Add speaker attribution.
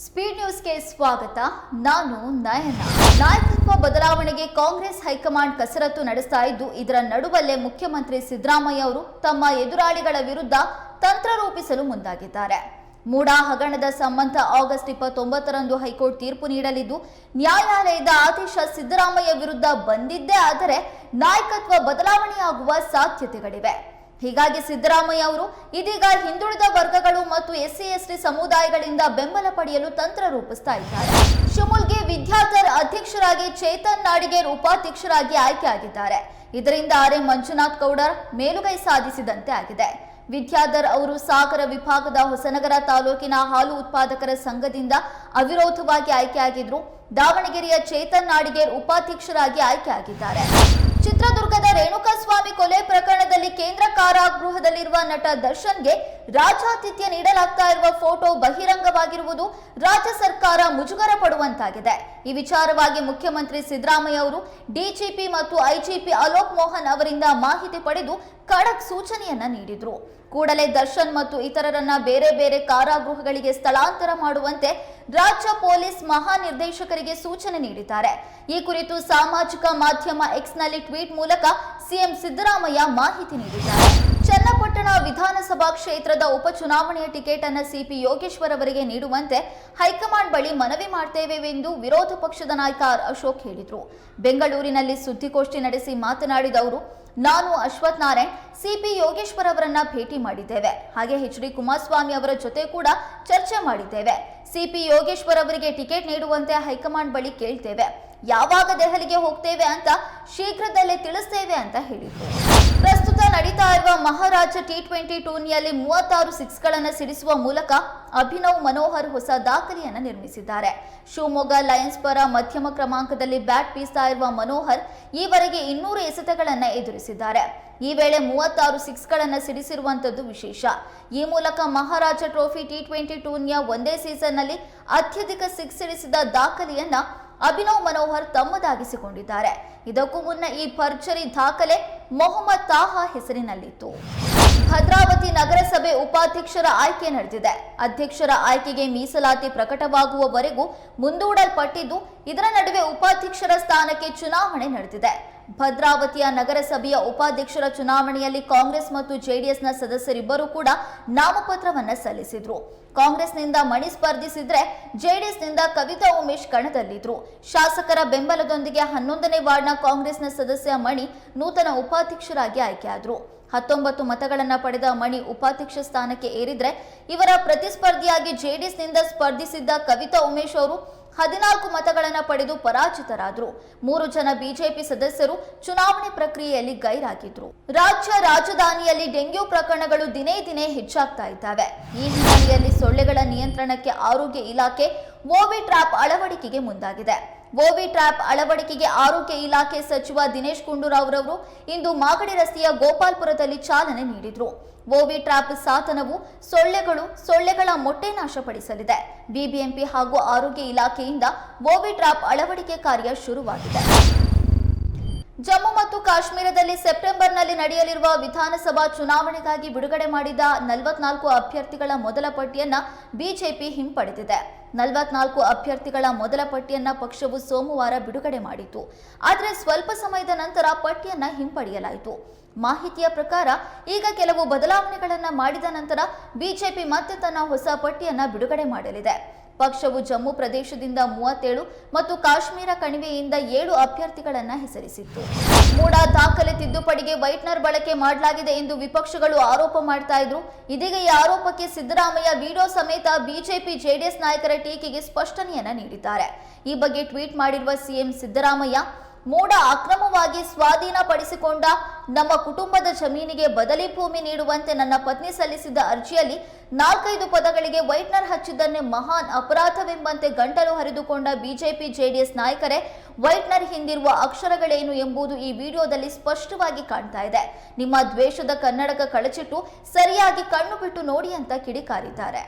Speaker 1: Speed ನ್ಯೂಸ್ಗೆ ಸ್ವಾಗತ. ನಾನು ನಯನ. ನಾಯಕತ್ವ ಬದಲಾವಣೆಗೆ ಕಾಂಗ್ರೆಸ್ ಹೈಕಮಾಂಡ್ ಕಸರತ್ತು ನಡೆಸ್ತಾ ಇದ್ದು, ಇದರ ನಡುವಲ್ಲೇ ಮುಖ್ಯಮಂತ್ರಿ ಸಿದ್ದರಾಮಯ್ಯ ಅವರು ತಮ್ಮ ಎದುರಾಳಿಗಳ ವಿರುದ್ಧ ತಂತ್ರ ರೂಪಿಸಲು ಮುಂದಾಗಿದ್ದಾರೆ. ಮೂಡಾ ಹಗರಣದ ಸಂಬಂಧ ಆಗಸ್ಟ್ ಇಪ್ಪತ್ತೊಂಬತ್ತರಂದು ಹೈಕೋರ್ಟ್ ತೀರ್ಪು ನೀಡಲಿದ್ದು, ನ್ಯಾಯಾಲಯದ ಆದೇಶ ಸಿದ್ದರಾಮಯ್ಯ ವಿರುದ್ಧ ಬಂದಿದ್ದೇ ಆದರೆ ನಾಯಕತ್ವ ಬದಲಾವಣೆಯಾಗುವ ಸಾಧ್ಯತೆಗಳಿವೆ. ಹೀಗಾಗಿ ಸಿದ್ದರಾಮಯ್ಯ ಅವರು ಇದೀಗ ಹಿಂದುಳಿದ ವರ್ಗಗಳು ಮತ್ತು ಎಸ್ಸಿ ಎಸ್ಟಿ ಸಮುದಾಯಗಳಿಂದ ಬೆಂಬಲ ಪಡೆಯಲು ತಂತ್ರ ರೂಪಿಸ್ತಾ ಇದ್ದಾರೆ. ಶಿಮುಲ್ಗೆ ವಿದ್ಯಾಧರ್ ಅಧ್ಯಕ್ಷರಾಗಿ ಚೇತನ್ ನಾಡಿಗೇರ್ ಉಪಾಧ್ಯಕ್ಷರಾಗಿ ಆಯ್ಕೆಯಾಗಿದ್ದಾರೆ. ಇದರಿಂದ ಆರ್ ಎಂ ಮಂಜುನಾಥ್ ಗೌಡರ್ ಮೇಲುಗೈ ಸಾಧಿಸಿದಂತೆ ಆಗಿದೆ. ವಿದ್ಯಾಧರ್ ಅವರು ಸಾಗರ ವಿಭಾಗದ ಹೊಸನಗರ ತಾಲೂಕಿನ ಹಾಲು ಉತ್ಪಾದಕರ ಸಂಘದಿಂದ ಅವಿರೋಧವಾಗಿ ಆಯ್ಕೆಯಾಗಿದ್ರು ದಾವಣಗೆರೆಯ ಚೇತನ್ ನಾಡಿಗೇರ್ ಉಪಾಧ್ಯಕ್ಷರಾಗಿ ಆಯ್ಕೆಯಾಗಿದ್ದಾರೆ. ಚಿತ್ರದುರ್ಗದ ರೇಣುಕಾಸ್ವಾಮಿ ಕೊಲೆ ಪ್ರಕರಣದಲ್ಲಿ ಕೇಂದ್ರ ಕಾರಾಗೃಹದಲ್ಲಿರುವ ನಟ ದರ್ಶನ್ಗೆ ರಾಜಾತಿಥ್ಯ ನೀಡಲಾಗ್ತಾ ಇರುವ ಫೋಟೋ ಬಹಿರಂಗವಾಗಿರುವುದು ರಾಜ್ಯ ಸರ್ಕಾರ ಮುಜುಗರ ಪಡುವಂತಾಗಿದೆ. ಈ ವಿಚಾರವಾಗಿ ಮುಖ್ಯಮಂತ್ರಿ ಸಿದ್ದರಾಮಯ್ಯ ಅವರು ಡಿಜಿಪಿ ಮತ್ತು ಐಜಿಪಿ ಅಲೋಕ್ ಮೋಹನ್ ಅವರಿಂದ ಮಾಹಿತಿ ಪಡೆದು ಖಡಕ್ ಸೂಚನೆಯನ್ನ ನೀಡಿದ್ರು. ಕೂಡಲೇ ದರ್ಶನ್ ಮತ್ತು ಇತರರನ್ನ ಬೇರೆ ಬೇರೆ ಕಾರಾಗೃಹಗಳಿಗೆ ಸ್ಥಳಾಂತರ ಮಾಡುವಂತೆ ರಾಜ್ಯ ಪೊಲೀಸ್ ಮಹಾನಿರ್ದೇಶಕರಿಗೆ ಸೂಚನೆ ನೀಡಿದ್ದಾರೆ. ಈ ಕುರಿತು ಸಾಮಾಜಿಕ ಮಾಧ್ಯಮ ಎಕ್ಸ್ನಲ್ಲಿ ಟ್ವೀಟ್ ಮೂಲಕ ಸಿಎಂ ಸಿದ್ದರಾಮಯ್ಯ ಮಾಹಿತಿ ನೀಡಿದ್ದಾರೆ. ಚನ್ನಪಟ್ಟಣ ವಿಧಾನಸಭಾ ಕ್ಷೇತ್ರದ ಉಪಚುನಾವಣೆಯ ಟಿಕೆಟ್ ಅನ್ನು ಸಿಪಿ ಯೋಗೇಶ್ವರ್ ಅವರಿಗೆ ನೀಡುವಂತೆ ಹೈಕಮಾಂಡ್ ಬಳಿ ಮನವಿ ಮಾಡ್ತೇವೆ ಎಂದು ವಿರೋಧ ಪಕ್ಷದ ನಾಯಕ ಅಶೋಕ್ ಹೇಳಿದರು. ಬೆಂಗಳೂರಿನಲ್ಲಿ ಸುದ್ದಿಗೋಷ್ಠಿ ನಡೆಸಿ ಮಾತನಾಡಿದ ಅವರು, ನಾನು ಅಶ್ವಥ್ ನಾರಾಯಣ್, ಸಿಪಿ ಯೋಗೇಶ್ವರ್ ಅವರನ್ನ ಭೇಟಿ ಮಾಡಿದ್ದೇವೆ. ಹಾಗೆ ಎಚ್ ಡಿ ಕುಮಾರಸ್ವಾಮಿ ಅವರ ಜೊತೆ ಕೂಡ ಚರ್ಚೆ ಮಾಡಿದ್ದೇವೆ. ಸಿಪಿ ಯೋಗೇಶ್ವರ್ ಅವರಿಗೆ ಟಿಕೆಟ್ ನೀಡುವಂತೆ ಹೈಕಮಾಂಡ್ ಬಳಿ ಕೇಳ್ತೇವೆ. ಯಾವಾಗ ದೆಹಲಿಗೆ ಹೋಗ್ತೇವೆ ಅಂತ ಶೀಘ್ರದಲ್ಲೇ ತಿಳಿಸ್ತೇವೆ ಅಂತ ಹೇಳಿದರು. ನಡೀತಾ ಇರುವ ಮಹಾರಾಜ ಟಿ ಟ್ವೆಂಟಿ ಟೂರ್ನಿಯಲ್ಲಿ ಮೂವತ್ತಾರು ಸಿಕ್ಸ್ಗಳನ್ನು ಸಿಡಿಸುವ ಮೂಲಕ ಅಭಿನವ್ ಮನೋಹರ್ ಹೊಸ ದಾಖಲೆಯನ್ನು ನಿರ್ಮಿಸಿದ್ದಾರೆ. ಶಿವಮೊಗ್ಗ ಲಯನ್ಸ್ ಪರ ಮಧ್ಯಮ ಕ್ರಮಾಂಕದಲ್ಲಿ ಬ್ಯಾಟ್ ಬೀಸ್ತಾ ಇರುವ ಮನೋಹರ್ ಈವರೆಗೆ ಇನ್ನೂರು ಎಸೆತಗಳನ್ನು ಎದುರಿಸಿದ್ದಾರೆ. ಈ ವೇಳೆ ಮೂವತ್ತಾರು ಸಿಕ್ಸ್ಗಳನ್ನು ಸಿಡಿಸಿರುವಂತದ್ದು ವಿಶೇಷ. ಈ ಮೂಲಕ ಮಹಾರಾಜ ಟ್ರೋಫಿ ಟಿ ಟ್ವೆಂಟಿ ಟೂರ್ನಿಯ ಒಂದೇ ಸೀಸನ್ನಲ್ಲಿ ಅತ್ಯಧಿಕ ಸಿಕ್ಸ್ ಸಿಡಿಸಿದ ದಾಖಲೆಯನ್ನ ಅಭಿನವ್ ಮನೋಹರ್ ತಮ್ಮದಾಗಿಸಿಕೊಂಡಿದ್ದಾರೆ. ಇದಕ್ಕೂ ಮುನ್ನ ಈ ಭರ್ಜರಿ ದಾಖಲೆ ಮೊಹಮ್ಮದ್ ತಾಹಾ ಹೆಸರಿನಲ್ಲಿತ್ತು. ಭದ್ರಾವತಿ ನಗರಸಭೆ ಉಪಾಧ್ಯಕ್ಷರ ಆಯ್ಕೆ ನಡೆದಿದೆ. ಅಧ್ಯಕ್ಷರ ಆಯ್ಕೆಗೆ ಮೀಸಲಾತಿ ಪ್ರಕಟವಾಗುವವರೆಗೂ ಮುಂದೂಡಲ್ಪಟ್ಟಿದ್ದು, ಇದರ ನಡುವೆ ಉಪಾಧ್ಯಕ್ಷರ ಸ್ಥಾನಕ್ಕೆ ಚುನಾವಣೆ ನಡೆದಿದೆ. ಭದ್ರಾವತಿಯ ನಗರಸಭೆಯ ಉಪಾಧ್ಯಕ್ಷರ ಚುನಾವಣೆಯಲ್ಲಿ ಕಾಂಗ್ರೆಸ್ ಮತ್ತು ಜೆಡಿಎಸ್ನ ಸದಸ್ಯರಿಬ್ಬರೂ ಕೂಡ ನಾಮಪತ್ರವನ್ನ ಸಲ್ಲಿಸಿದ್ರು. ಕಾಂಗ್ರೆಸ್ನಿಂದ ಮಣಿ ಸ್ಪರ್ಧಿಸಿದ್ರೆ ಜೆಡಿಎಸ್ನಿಂದ ಕವಿತಾ ಉಮೇಶ್ ಕಣದಲ್ಲಿದ್ರು. ಶಾಸಕರ ಬೆಂಬಲದೊಂದಿಗೆ ಹನ್ನೊಂದನೇ ವಾರ್ಡ್ನ ಕಾಂಗ್ರೆಸ್ನ ಸದಸ್ಯ ಮಣಿ ನೂತನ ಉಪಾಧ್ಯಕ್ಷರಾಗಿ ಆಯ್ಕೆಯಾದ್ರು. ಹತ್ತೊಂಬತ್ತು ಮತಗಳನ್ನು ಪಡೆದ ಮಣಿ ಉಪಾಧ್ಯಕ್ಷ ಸ್ಥಾನಕ್ಕೆ ಏರಿದ್ರೆ ಇವರ ಪ್ರತಿಸ್ಪರ್ಧಿಯಾಗಿ ಜೆಡಿಎಸ್ನಿಂದ ಸ್ಪರ್ಧಿಸಿದ್ದ ಕವಿತಾ ಉಮೇಶ್ ಅವರು ಹದಿನಾಲ್ಕು ಮತಗಳನ್ನು ಪಡೆದು ಪರಾಜಿತರಾದರು. ಮೂರು ಜನ ಬಿಜೆಪಿ ಸದಸ್ಯರು ಚುನಾವಣೆ ಪ್ರಕ್ರಿಯೆಯಲ್ಲಿ ಗೈರಾಗಿದ್ರು. ರಾಜ್ಯ ರಾಜಧಾನಿಯಲ್ಲಿ ಡೆಂಗ್ಯೂ ಪ್ರಕರಣಗಳು ದಿನೇ ದಿನೇ ಹೆಚ್ಚಾಗ್ತಾ ಇದ್ದಾವೆ. ಈ ಹಿನ್ನೆಲೆಯಲ್ಲಿ ಸೊಳ್ಳೆಗಳ ನಿಯಂತ್ರಣಕ್ಕೆ ಆರೋಗ್ಯ ಇಲಾಖೆ ಓವಿ ಟ್ರಾಪ್ ಅಳವಡಿಕೆಗೆ ಮುಂದಾಗಿದೆ. ಓವಿ ಟ್ರ್ಯಾಪ್ ಅಳವಡಿಕೆಗೆ ಆರೋಗ್ಯ ಇಲಾಖೆ ಸಚಿವ ದಿನೇಶ್ ಗುಂಡೂರಾವ್ ರವರು ಇಂದು ಮಾಗಡಿ ರಸ್ತೆಯ ಗೋಪಾಲ್ಪುರದಲ್ಲಿ ಚಾಲನೆ ನೀಡಿದರು. ಗೋವಿ ಟ್ರ್ಯಾಪ್ ಸಾಧನವು ಸೊಳ್ಳೆಗಳು, ಸೊಳ್ಳೆಗಳ ಮೊಟ್ಟೆ ನಾಶಪಡಿಸಲಿದೆ. ಬಿಬಿಎಂಪಿ ಹಾಗೂ ಆರೋಗ್ಯ ಇಲಾಖೆಯಿಂದ ಗೋವಿ ಟ್ರ್ಯಾಪ್ ಅಳವಡಿಕೆ ಕಾರ್ಯ ಶುರುವಾಗಿದೆ. ಜಮ್ಮು ಮತ್ತು ಕಾಶ್ಮೀರದಲ್ಲಿ ಸೆಪ್ಟೆಂಬರ್ನಲ್ಲಿ ನಡೆಯಲಿರುವ ವಿಧಾನಸಭಾ ಚುನಾವಣೆಗಾಗಿ ಬಿಡುಗಡೆ ಮಾಡಿದ ನಲವತ್ನಾಲ್ಕು ಅಭ್ಯರ್ಥಿಗಳ ಮೊದಲ ಪಟ್ಟಿಯನ್ನ ಬಿಜೆಪಿ ಹಿಂಪಡೆದಿದೆ. ನಲವತ್ನಾಲ್ಕು ಅಭ್ಯರ್ಥಿಗಳ ಮೊದಲ ಪಟ್ಟಿಯನ್ನ ಪಕ್ಷವು ಸೋಮವಾರ ಬಿಡುಗಡೆ ಮಾಡಿತು ಆದರೆ ಸ್ವಲ್ಪ ಸಮಯದ ನಂತರ ಪಟ್ಟಿಯನ್ನ ಹಿಂಪಡೆಯಲಾಯಿತು. ಮಾಹಿತಿಯ ಪ್ರಕಾರ ಈಗ ಕೆಲವು ಬದಲಾವಣೆಗಳನ್ನ ಮಾಡಿದ ನಂತರ ಬಿಜೆಪಿ ಮತ್ತೆ ತನ್ನ ಹೊಸ ಪಟ್ಟಿಯನ್ನ ಬಿಡುಗಡೆ ಮಾಡಲಿದೆ. ಪಕ್ಷವು ಜಮ್ಮು ಪ್ರದೇಶದಿಂದ ಮೂವತ್ತೇಳು ಮತ್ತು ಕಾಶ್ಮೀರ ಕಣಿವೆಯಿಂದ ಏಳು ಅಭ್ಯರ್ಥಿಗಳನ್ನ ಹೆಸರಿಸಿತ್ತು. ಮೂಡ ದಾಖಲೆ ತಿದ್ದುಪಡಿಗೆ ವೈಟ್ನರ್ ಬಳಕೆ ಮಾಡಲಾಗಿದೆ ಎಂದು ವಿಪಕ್ಷಗಳು ಆರೋಪ ಮಾಡ್ತಾ ಇದ್ರು. ಇದೀಗ ಈ ಆರೋಪಕ್ಕೆ ಸಿದ್ದರಾಮಯ್ಯ ವಿಡಿಯೋ ಸಮೇತ ಬಿಜೆಪಿ ಜೆಡಿಎಸ್ ನಾಯಕರ ಟೀಕೆಗೆ ಸ್ಪಷ್ಟನೆಯನ್ನ ನೀಡಿದ್ದಾರೆ. ಈ ಬಗ್ಗೆ ಟ್ವೀಟ್ ಮಾಡಿರುವ ಸಿಎಂ ಸಿದ್ದರಾಮಯ್ಯ ಮೂಡ ಅಕ್ರಮವಾಗಿ ಸ್ವಾಧೀನಪಡಿಸಿಕೊಂಡ ನಮ್ಮ ಕುಟುಂಬದ ಜಮೀನಿಗೆ ಬದಲಿ ಭೂಮಿ ನೀಡುವಂತೆ ನನ್ನ ಪತ್ನಿ ಸಲ್ಲಿಸಿದ್ದ ಅರ್ಜಿಯಲ್ಲಿ ನಾಲ್ಕೈದು ಪದಗಳಿಗೆ ವೈಟ್ನರ್ ಹಚ್ಚಿದ್ದನ್ನೇ ಮಹಾನ್ ಅಪರಾಧವೆಂಬಂತೆ ಗಂಟಲು ಹರಿದುಕೊಂಡ ಬಿಜೆಪಿ ಜೆಡಿಎಸ್ ನಾಯಕರೇ, ವೈಟ್ನರ್ ಹಿಂದಿರುವ ಅಕ್ಷರಗಳೇನು ಎಂಬುದು ಈ ವಿಡಿಯೋದಲ್ಲಿ ಸ್ಪಷ್ಟವಾಗಿ ಕಾಣ್ತಾ ಇದೆ. ನಿಮ್ಮ ದ್ವೇಷದ ಕನ್ನಡಕ ಕಳಚಿಟ್ಟು ಸರಿಯಾಗಿ ಕಣ್ಣು ಬಿಟ್ಟು ನೋಡಿ ಅಂತ ಕಿಡಿಕಾರಿದ್ದಾರೆ.